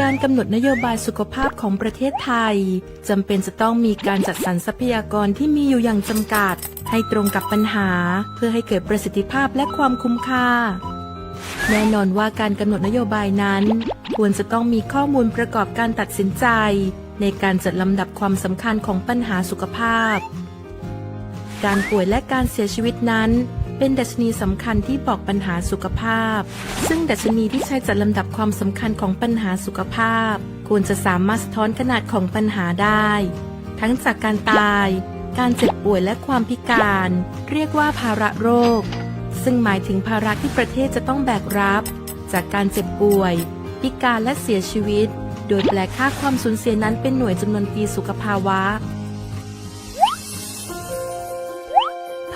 การกำหนดนโยบายสุขภาพของประเทศไทยจำเป็นจะต้องมีการจัดสรรทรัพยากรที่มีอยู่อย่างจำกัด ให้ตรงกับปัญหา เพื่อให้เกิดประสิทธิภาพและความคุ้มค่า แน่นอนว่าการกำหนดนโยบายนั้น ควรจะต้องมีข้อมูลประกอบการตัดสินใจ ในการจัดลำดับความสำคัญของปัญหาสุขภาพ การป่วยและการเสียชีวิตนั้น เป็นดัชนีสำคัญที่บอกปัญหาสุขภาพ ซึ่งดัชนีที่ใช้จัดลำดับความสำคัญของปัญหาสุขภาพ ควรจะสามารถสะท้อนขนาดของปัญหาได้ ทั้งจากการตาย การเจ็บป่วยและความพิการ เรียกว่าภาระโรค ซึ่งหมายถึงภาระที่ประเทศจะต้องแบกรับ จากการเจ็บป่วย พิการและเสียชีวิต โดยแปลค่าความสูญเสียนั้นเป็นหน่วยจำนวนปีสุขภาวะ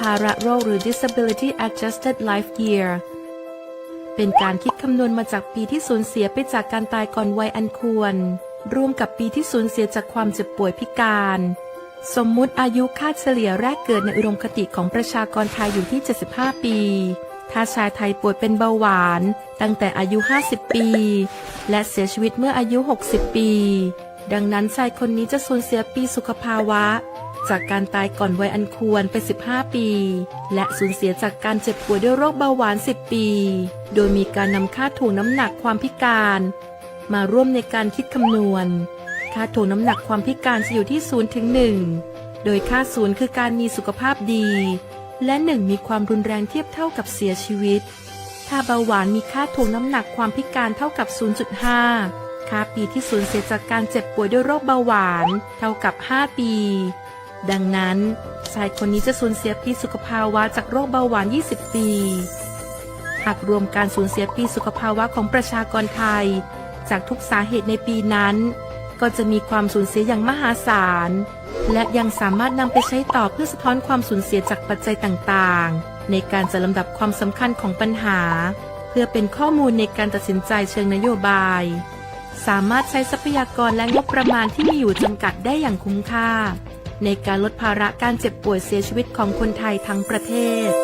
ภาระโรคหรือ disability adjusted life year เป็นการคิดคำนวณมาจากปีที่สูญเสียไปจากการตายก่อนวัยอันควร รวมกับปีที่สูญเสียจากความเจ็บป่วยพิการ สมมุติอายุค่าเฉลี่ยแรกเกิดในอุดมคติของประชากรไทยอยู่ที่ 75 ปี ถ้าชายไทยป่วยเป็นเบาหวาน ตั้งแต่อายุ 50 ปี และเสียชีวิตเมื่ออายุ 60 ปี ดังนั้นชายคนนี้จะสูญเสียปีสุขภาวะ จากการตายก่อนวัยอันควรไป 15 ปี และสูญเสียจากการเจ็บป่วยด้วยโรคเบาหวาน 10 ปี โดยมีการนำค่าถ่วงน้ำหนักความพิการ มาร่วมในการคิดคำนวณ ค่าถ่วงน้ำหนักความพิการจะอยู่ที่0ถึง1โดยค่า0คือการมีสุขภาพดี และ 1 มีความรุนแรงเทียบเท่ากับเสียชีวิต ถ้าเบาหวานมีค่าถ่วงน้ำหนักความพิการเท่ากับ 0.5ค่าปีที่สูญเสียจากการเจ็บป่วยด้วยโรคเบาหวาน เท่ากับ 5 ปี ดังนั้นชายคนนี้จะสูญเสียปีสุขภาวะจากโรคเบาหวาน 20 ปี หากรวมการสูญเสียปีสุขภาวะของประชากรไทย จากทุกสาเหตุในปีนั้น ก็จะมีความสูญเสียอย่างมหาศาล และยังสามารถนำไปใช้ต่อเพื่อสะท้อนความสูญเสียจากปัจจัยต่างๆ ในการจัดลำดับความสำคัญของปัญหา เพื่อเป็นข้อมูลในการตัดสินใจเชิงนโยบาย สามารถใช้ทรัพยากรและงบประมาณที่มีอยู่จำกัดได้อย่างคุ้มค่า ในการลดภาระการเจ็บป่วยเสียชีวิตของคนไทยทั้งประเทศ